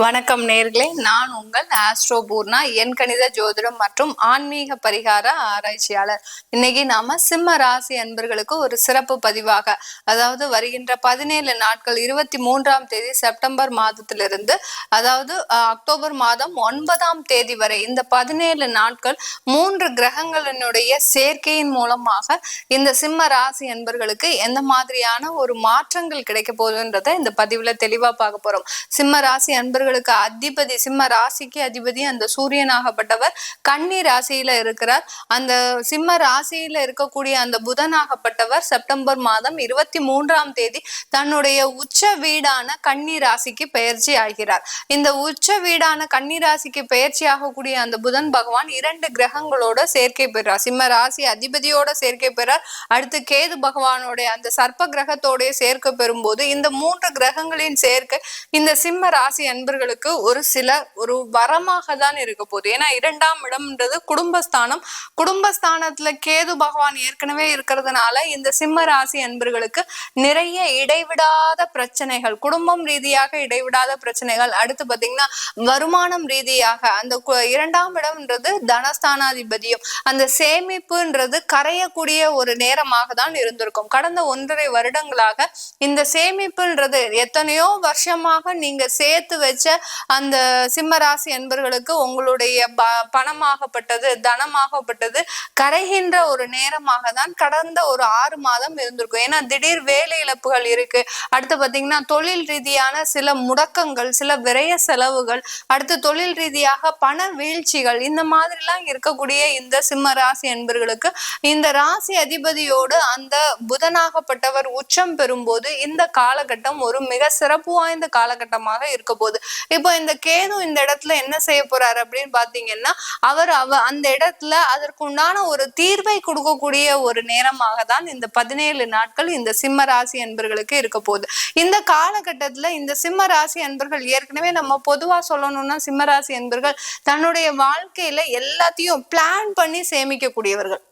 வணக்கம் நேர்களே. நான் உங்கள் ஆஸ்ட்ரோ பூர்ணா என் கணித ஜோதிடம் மற்றும் ஆன்மீக பரிகார ஆராய்ச்சியாளர். இன்னைக்கு நாம சிம்ம ராசி அன்பர்களுக்கு ஒரு சிறப்பு பதிவாக அதாவது வருகின்ற பதினேழு நாட்கள் இருபத்தி மூன்றாம் தேதி செப்டம்பர் மாதத்திலிருந்து அதாவது அக்டோபர் மாதம் ஒன்பதாம் தேதி வரை இந்த பதினேழு நாட்கள் மூன்று கிரகங்களினுடைய சேர்க்கையின் மூலமாக இந்த சிம்ம ராசி அன்பர்களுக்கு எந்த மாதிரியான ஒரு மாற்றங்கள் கிடைக்க போகுதுன்றதை இந்த பதிவுல தெளிவா பார்க்க போறோம். சிம்ம ராசி அவர்களுக்கு அதிபதி சிம்ம ராசிக்கு அதிபதி அந்த சூரியனாகப்பட்டவர் கன்னி ராசியில இருக்கிறார். அந்த சிம்ம ராசியில இருக்கக்கூடிய அந்த புதனாகப்பட்டவர் செப்டம்பர் மாதம் இருபத்தி மூன்றாம் தேதி தன்னுடைய உச்ச வீடான கன்னி ராசிக்கு பெயர்ச்சி ஆகிறார். இந்த உச்ச வீடான கன்னி ராசிக்கு பெயர்ச்சி ஆகக்கூடிய அந்த புதன் பகவான் இரண்டு கிரகங்களோட சேர்க்கை பெறார். சிம்ம ராசி அதிபதியோட சேர்க்கை பெறார். அடுத்து கேது பகவானுடைய அந்த சர்ப்ப கிரகத்தோடைய சேர்க்கை பெறும்போது இந்த மூன்று கிரகங்களின் சேர்க்கை இந்த சிம்ம ராசி அன்பர்களுக்கு ஒரு சில ஒரு வரமாக தான் இருக்க போகுது. ஏன்னா இரண்டாம் இடம்ன்றது குடும்பஸ்தானம். குடும்பஸ்தானத்துல கேது பகவான் ஏற்கனவே இருக்கிறதுனால இந்த சிம்ம ராசி அன்பர்களுக்கு நிறைய இடைவிடாத பிரச்சனைகள் குடும்பம் ரீதியாக இடைவிடாத பிரச்சனைகள். அடுத்து பாத்தீங்கன்னா வருமானம் ரீதியாக அந்த இரண்டாம் இடம்ன்றது தனஸ்தானாதிபதியும். அந்த சேமிப்புன்றது கரையக்கூடிய ஒரு நேரமாக தான் இருந்திருக்கும். கடந்த ஒன்றரை வருடங்களாக இந்த சேமிப்புன்றது எத்தனையோ வருஷமாக நீங்க சேர்த்து வச்சு அந்த சிம்மராசி என்பர்களுக்கு உங்களுடைய ப- பணமாகப்பட்டது தனமாகப்பட்டது கரைகின்ற ஒரு நேரமாக தான் கடந்த ஒரு ஆறு மாதம் இருந்திருக்கும். ஏன்னா திடீர் வேலை இழப்புகள் இருக்கு. அடுத்து பார்த்தீங்கன்னா தொழில் ரீதியான சில முடக்கங்கள் சில விரய செலவுகள் அடுத்து தொழில் ரீதியாக பண வீழ்ச்சிகள் இந்த மாதிரிலாம் இருக்கக்கூடிய இந்த சிம்ம ராசி என்பர்களுக்கு இந்த ராசி அதிபதியோடு அந்த புதனாகப்பட்டவர் உச்சம் பெறும்போது இந்த காலகட்டம் ஒரு மிக சிறப்பு வாய்ந்த காலகட்டமாக இருக்க போகுது. இப்போ இந்த கேது இந்த இடத்துல என்ன செய்ய போறாரு அப்படின்னு பாத்தீங்கன்னா அவர் அவ அந்த இடத்துல அதற்குண்டான ஒரு தீர்வை கொடுக்கக்கூடிய ஒரு நேரமாக தான் இந்த பதினேழு நாட்கள் இந்த சிம்ம ராசி என்பர்களுக்கு இருக்க போகுது. இந்த காலகட்டத்துல இந்த சிம்ம ராசி அன்பர்கள் ஏற்கனவே நம்ம பொதுவா சொல்லணும்னா சிம்ம ராசி அன்பர்கள் தன்னுடைய வாழ்க்கையில எல்லாத்தையும் பிளான் பண்ணி சேமிக்கக்கூடியவர்கள்.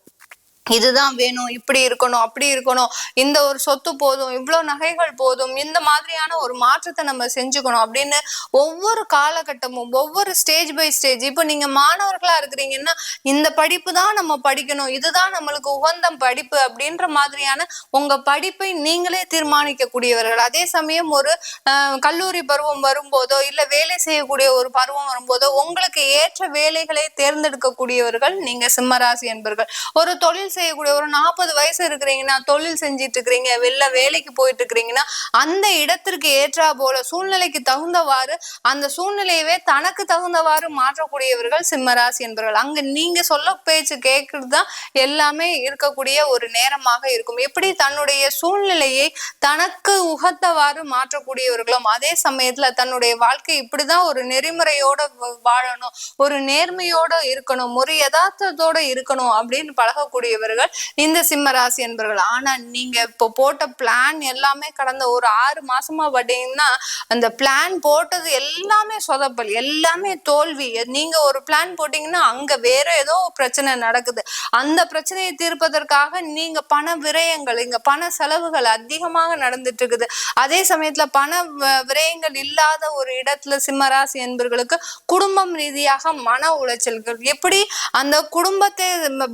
இதுதான் வேணும் இப்படி இருக்கணும் அப்படி இருக்கணும். இந்த ஒரு சொத்து போதும் இவ்வளவு நகைகள் போதும் இந்த மாதிரியான ஒரு மாற்றத்தை நம்ம செஞ்சுக்கணும் அப்படின்னு ஒவ்வொரு காலகட்டமும் ஒவ்வொரு ஸ்டேஜ் பை ஸ்டேஜ் இப்போ நீங்க மாணவர்களா இருக்கிறீங்கன்னா இந்த படிப்பு தான் நம்ம படிக்கணும் இதுதான் நம்மளுக்கு உகந்த படிப்பு அப்படின்ற மாதிரியான உங்க படிப்பை நீங்களே தீர்மானிக்கக்கூடியவர்கள். அதே சமயம் ஒரு ஆஹ், கல்லூரி பருவம் வரும்போதோ இல்ல வேலை செய்யக்கூடிய ஒரு பருவம் வரும்போதோ உங்களுக்கு ஏற்ற வேலைகளை தேர்ந்தெடுக்கக்கூடியவர்கள் நீங்க சிம்மராசி என்பர்கள். ஒரு தொழில் செய்யக்கூடிய ஒரு நாற்பது வயசு இருக்கிறீங்கன்னா தொழில் செஞ்சிட்டு இருக்கிறீங்க வெளில வேலைக்கு போயிட்டு இருக்கிறீங்கன்னா அந்த இடத்திற்கு ஏற்றா போல சூழ்நிலைக்கு தகுந்தவாறு அந்த சூழ்நிலையவே தனக்கு தகுந்தவாறு மாற்றக்கூடியவர்கள் சிம்மராசி என்பவர்கள் அங்க நீங்க சொல்ல பேச்சு கேட்கறது தான் எல்லாமே இருக்கக்கூடிய ஒரு நேரமாக இருக்கும். எப்படி தன்னுடைய சூழ்நிலையை தனக்கு உகத்தவாறு மாற்றக்கூடியவர்களும் அதே சமயத்துல தன்னுடைய வாழ்க்கை இப்படிதான் ஒரு நெறிமுறையோட வாழணும் ஒரு நேர்மையோட இருக்கணும் ஒரு யதார்த்தத்தோட இருக்கணும் அப்படின்னு பழகக்கூடிய பழகக்கூடியவர்கள் இந்த சிம்ம ராசி என்பவர்கள் ஆனா நீங்க இப்போ போட்ட பிளான் எல்லாமே கடந்த ஒரு ஆறு மாசமா பார்த்தீங்கன்னா அந்த பிளான் போட்டது எல்லாமே சொதப்பல் எல்லாமே தோல்வி. நீங்க ஒரு பிளான் போட்டீங்கன்னா அங்க வேற ஏதோ பிரச்சனை நடக்குது. அந்த பிரச்சனையை தீர்ப்பதற்காக நீங்க பண விரயங்கள் இங்க பண செலவுகள் அதிகமாக நடந்துட்டு இருக்குது அதே சமயத்துல பண விரயங்கள் இல்லாத ஒரு இடத்துல சிம்மராசி என்பவர்களுக்கு குடும்பம் ரீதியாக மன உளைச்சல்கள். எப்படி? அந்த குடும்பத்தை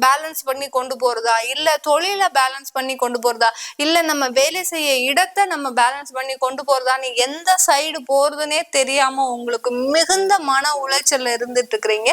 பேலன்ஸ் பண்ணி கொண்டு போறதா? இல்ல தொழிலை பேலன்ஸ் பண்ணி கொண்டு போறதா? இல்ல நம்ம வேலை செய்ய இடத்தை நம்ம பேலன்ஸ் பண்ணி கொண்டு போறதான்னு எந்த சைடு போறதுன்னே தெரியாம உங்களுக்கு மிகுந்த மன உளைச்சல் இருந்துட்டு இருக்கிறீங்க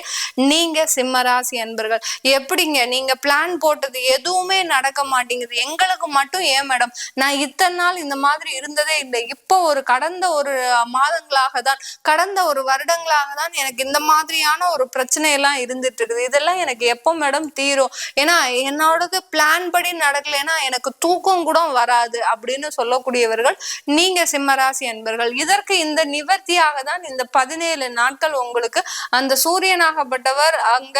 நீங்க சிம்மராசி அன்பர்கள். எப்படிங்க? நீங்க பிளான் போட்டது எதுவுமே நடக்க மாட்டேங்குது. எங்களுக்கு மட்டும் ஏன் மேடம் நான் இத்தனை நாள் இந்த மாதிரி இருந்ததே இல்லை. இப்போ ஒரு கடந்த ஒரு மாதங்களாக தான் கடந்த ஒரு வருடங்களாக தான் எனக்கு இந்த மாதிரியான ஒரு பிரச்சனை எல்லாம் இருந்துட்டு இருக்குது இதெல்லாம் எனக்கு எப்போ மேடம் தீரும்? ஏன்னா என்னோடது பிளான் படி நடக்கலைன்னா எனக்கு தூக்கம் கூட வராது அப்படின்னு சொல்லக்கூடியவர்கள் நீங்க சிம்மராசி என்பர்கள் இதற்கு இந்த நிவர்த்தியாக தான் இந்த பதினேழு நாட்கள் உங்களுக்கு அந்த சூரியனாகப்பட்டவர் அங்க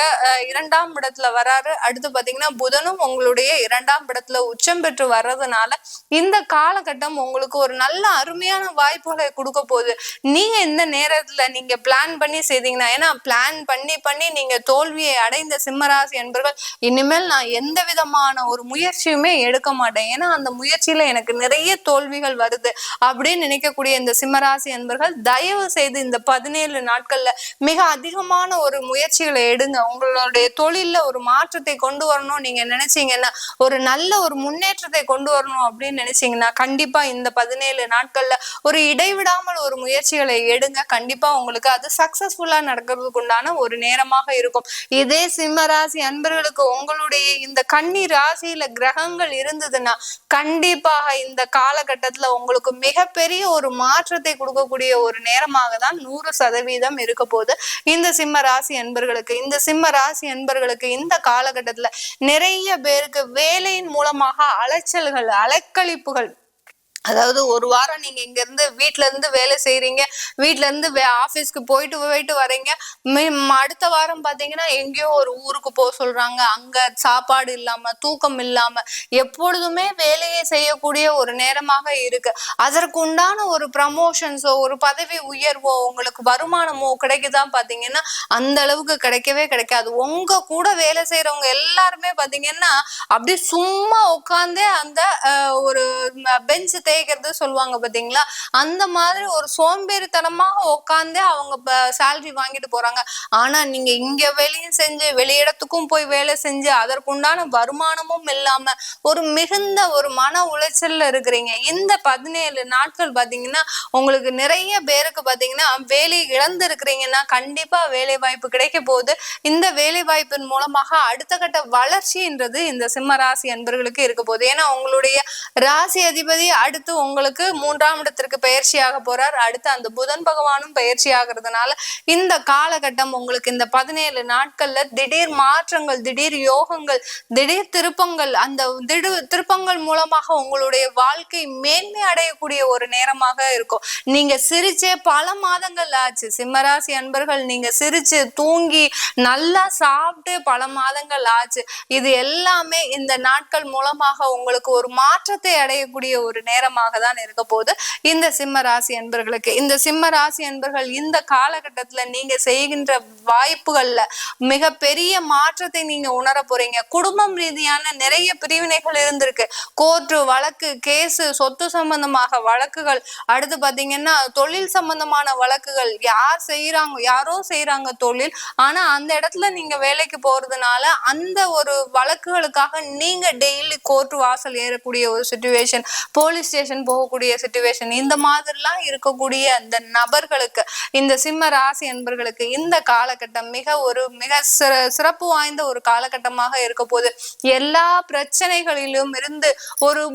இரண்டாம் இடத்துல வராரு. அடுத்து பாத்தீங்கன்னா புதனும் உங்களுடைய இரண்டாம் இடத்துல உச்சம் பெற்று வர்றதுனால இந்த காலகட்டம் உங்களுக்கு ஒரு நல்ல அருமையான வாய்ப்புகளை கொடுக்க போகுது. நீங்க இந்த நேரத்துல நீங்க பிளான் பண்ணி செய்தீங்கன்னா ஏன்னா பிளான் பண்ணி பண்ணி நீங்க தோல்வியை அடைந்த சிம்மராசி என்பர்கள் இனிமேல் நான் எந்த விதமான ஒரு முயற்சியுமே எடுக்க மாட்டேன். ஏன்னா அந்த முயற்சியில எனக்கு நிறைய தோல்விகள் வருது அப்படின்னு நினைக்கக்கூடிய இந்த சிம்மராசி அன்பர்கள் தயவு செய்து இந்த பதினேழு நாட்கள்ல மிக அதிகமான ஒரு முயற்சிகளை எடுங்க. உங்களுடைய தொழில்ல ஒரு மாற்றத்தை கொண்டு வரணும் நீங்க நினைச்சீங்கன்னா ஒரு நல்ல ஒரு முன்னேற்றத்தை கொண்டு வரணும் அப்படின்னு நினைச்சீங்கன்னா கண்டிப்பா இந்த பதினேழு நாட்கள்ல ஒரு இடைவிடாமல் ஒரு முயற்சிகளை எடுங்க. கண்டிப்பா உங்களுக்கு அது சக்சஸ்ஃபுல்லா நடக்கிறதுக்கு உண்டான ஒரு நேரமாக இருக்கும். இதே சிம்மராசி அன்பர்களுக்கு உங்களுடைய இந்த கன்னி ராசியில கிரகங்கள் இருந்ததுன்னா கண்டிப்பாக இந்த காலகட்டத்துல உங்களுக்கு மிகப்பெரிய ஒரு மாற்றத்தை கொடுக்கக்கூடிய ஒரு நேரமாக தான் நூறு சதவீதம் இருக்க போது இந்த சிம்ம ராசி அன்பர்களுக்கு இந்த சிம்ம ராசி அன்பர்களுக்கு இந்த காலகட்டத்துல நிறைய பேருக்கு வேலையின் மூலமாக அலைச்சல்கள் அலைக்கழிப்புகள் அதாவது ஒரு வாரம் நீங்க இங்க இருந்து வீட்ல இருந்து வேலை செய்யறீங்க வீட்ல இருந்து ஆபீஸ்க்கு போயிட்டு போயிட்டு வரீங்க. அடுத்த வாரம் பாத்தீங்கன்னா எங்கேயோ ஒரு ஊருக்கு போக சொல்றாங்க. அங்க சாப்பாடு இல்லாம தூக்கம் இல்லாம எப்பொழுதுமே வேலையை செய்யக்கூடிய ஒரு நேரமாக இருக்கு. அதற்குண்டான ஒரு ப்ரமோஷன்ஸோ ஒரு பதவி உயர்வோ உங்களுக்கு வருமானமோ கிடைக்குதான் பாத்தீங்கன்னா அந்த அளவுக்கு கிடைக்கவே கிடைக்காது. உங்க கூட வேலை செய்யறவங்க எல்லாருமே பாத்தீங்கன்னா அப்படி சும்மா உட்காந்தே அந்த ஒரு பெஞ்சு தேய்க்கிறது சொல்லுவாங்க பாத்தீங்களா? அந்த மாதிரி ஒரு சோம்பேறித்தனமாக உட்காந்து அவங்க சேலரி வாங்கிட்டு போறாங்க. ஆனா நீங்க இங்க வெளியும் செஞ்சு வெளியிடத்துக்கும் போய் வேலை செஞ்சு அதற்குண்டான வருமானமும் இல்லாம ஒரு மிகுந்த ஒரு மன உளைச்சல்ல இருக்கிறீங்க. இந்த பதினேழு நாட்கள் பாத்தீங்கன்னா உங்களுக்கு நிறைய பேருக்கு பாத்தீங்கன்னா வேலை இழந்து இருக்கிறீங்கன்னா கண்டிப்பா வேலை வாய்ப்பு கிடைக்க போகுது. இந்த வேலை வாய்ப்பின் மூலமாக அடுத்த கட்ட வளர்ச்சின்றது இந்த சிம்ம ராசி அன்பர்களுக்கு இருக்க போகுது. ஏன்னா உங்களுடைய ராசி அதிபதி அடுத்த அடுத்து உங்களுக்கு மூன்றாம் இடத்திற்கு பயிற்சியாக போறார். அடுத்து அந்த புதன் பகவானும் பயிற்சி ஆகிறதுனால இந்த காலகட்டம் உங்களுக்கு இந்த பதினேழு நாட்கள்ல திடீர் மாற்றங்கள் திடீர் யோகங்கள் திடீர் திருப்பங்கள் அந்த திடீர் திருப்பங்கள் மூலமாக உங்களுடைய வாழ்க்கை மேன்மை அடையக்கூடிய ஒரு நேரமாக இருக்கும். நீங்க சிரிச்சே பல மாதங்கள் ஆச்சு. சிம்மராசி அன்பர்கள் நீங்க சிரிச்சு தூங்கி நல்லா சாப்பிட்டு பல மாதங்கள் ஆச்சு. இது எல்லாமே இந்த நாட்கள் மூலமாக உங்களுக்கு ஒரு மாற்றத்தை அடையக்கூடிய ஒரு நேரம் காலமாக தான் இருக்க போது இந்த சிம்ம ராசி அன்பர்களுக்கு இந்த சிம்ம ராசி அன்பர்கள் இந்த காலகட்டத்துல நீங்க செய்கின்ற வாய்ப்புகள்ல மிக பெரிய மாற்றத்தை நீங்க உணர போறீங்க. குடும்பம் ரீதியான நிறைய பிரிவினைகள் இருந்திருக்கு. கோர்ட்டு வழக்கு கேசு சொத்து சம்பந்தமாக வழக்குகள். அடுத்து பாத்தீங்கன்னா தொழில் சம்பந்தமான வழக்குகள். யார் செய்யறாங்க யாரோ செய்யறாங்க தொழில். ஆனா அந்த இடத்துல நீங்க வேலைக்கு போறதுனால அந்த ஒரு வழக்குகளுக்காக நீங்க டெய்லி கோர்ட் வாசல் ஏறக்கூடிய ஒரு சுச்சுவேஷன் போலீஸ் ஸ்டேஷன் போகக்கூடிய சுச்சுவேஷன் இந்த மாதிரிலாம் இருக்கக்கூடிய அந்த நபர்களுக்கு இந்த சிம்ம ராசி என்பர்களுக்கு இந்த காலகட்டம் மிக ஒரு மிக சிறப்பு வாய்ந்த ஒரு காலகட்டமாக இருக்க போது எல்லா பிரச்சனைகளிலும் இருந்து ஒரு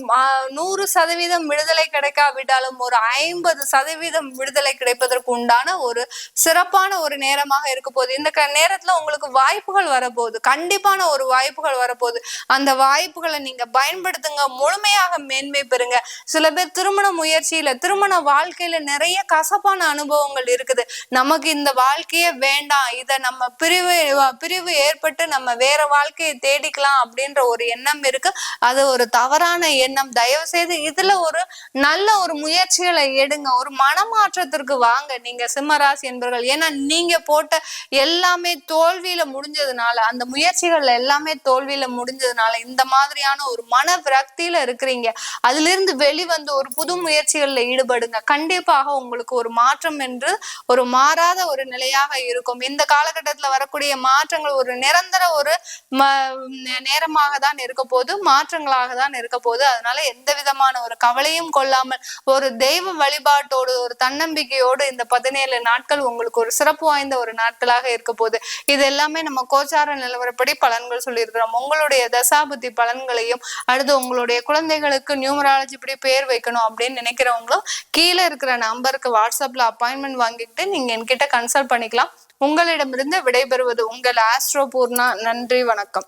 நூறு சதவீதம் விடுதலை கிடைக்காவிட்டாலும் ஒரு ஐம்பது சதவீதம் விடுதலை கிடைப்பதற்கு உண்டான ஒரு சிறப்பான ஒரு நேரமாக இருக்க போகுது. இந்த நேரத்துல உங்களுக்கு வாய்ப்புகள் வரப்போகுது. கண்டிப்பான ஒரு வாய்ப்புகள் வரப்போகுது. அந்த வாய்ப்புகளை நீங்க பயன்படுத்துங்க. முழுமையாக மேன்மை பெறுங்க. சில பேர் திருமண முயற்சியில திருமண வாழ்க்கையில நிறைய கசப்பான அனுபவங்கள் இருக்குது. நமக்கு இந்த வாழ்க்கையே வேண்டாம். இத நம்ம பிரிவு பிரிவு ஏற்பட்டு நம்ம வேற வாழ்க்கையை தேடிக்கலாம் அப்படின்ற ஒரு எண்ணம் இருக்கு. அது ஒரு தவறான எண்ணம். தயவு செய்து இதுல ஒரு நல்ல ஒரு முயற்சிகளை எடுங்க. ஒரு மனமாற்றத்திற்கு வாங்க. நீங்க சிம்மராசி என்பர்கள் ஏன்னா நீங்க போட்ட எல்லாமே தோல்வியில முடிஞ்சதுனால அந்த முயற்சிகள்ல எல்லாமே தோல்வியில முடிஞ்சதுனால இந்த மாதிரியான ஒரு மன விரக்தியில இருக்கிறீங்க. அதுல இருந்து வெளி வெளிவந்து ஒரு புது முயற்சிகள்ல ஈடுபடுங்க. கண்டிப்பாக உங்களுக்கு ஒரு மாற்றம் என்று ஒரு மாறாத ஒரு நிலையாக இருக்கும். இந்த காலகட்டத்துல வரக்கூடிய மாற்றங்கள் ஒரு நிரந்தர ஒரு நேரமாக தான் இருக்க போது மாற்றங்களாக தான் இருக்க போது. அதனால எந்த விதமான ஒரு கவலையும் கொள்ளாமல் ஒரு தெய்வ வழிபாட்டோடு ஒரு தன்னம்பிக்கையோடு இந்த பதினேழு நாட்கள் உங்களுக்கு ஒரு சிறப்பு வாய்ந்த ஒரு நாட்களாக இருக்க போது. இது எல்லாமே நம்ம கோச்சார நிலவரப்படி பலன்கள் சொல்லியிருக்கிறோம். உங்களுடைய தசாபுத்தி பலன்களையும் அடுத்து உங்களுடைய குழந்தைகளுக்கு நியூமராலஜி இப்படி பேர் வைக்கணும் அப்படின்னு நினைக்கிறவங்களும் கீழே இருக்கிற நம்பருக்கு வாட்ஸ்அப்ல அப்பாயின்மெண்ட் வாங்கிட்டு நீங்க என்கிட்ட கன்சல்ட் பண்ணிக்கலாம். உங்களிடமிருந்து விடைபெறுவது உங்கள் ஆஸ்ட்ரோ பூர்ணா. நன்றி வணக்கம்.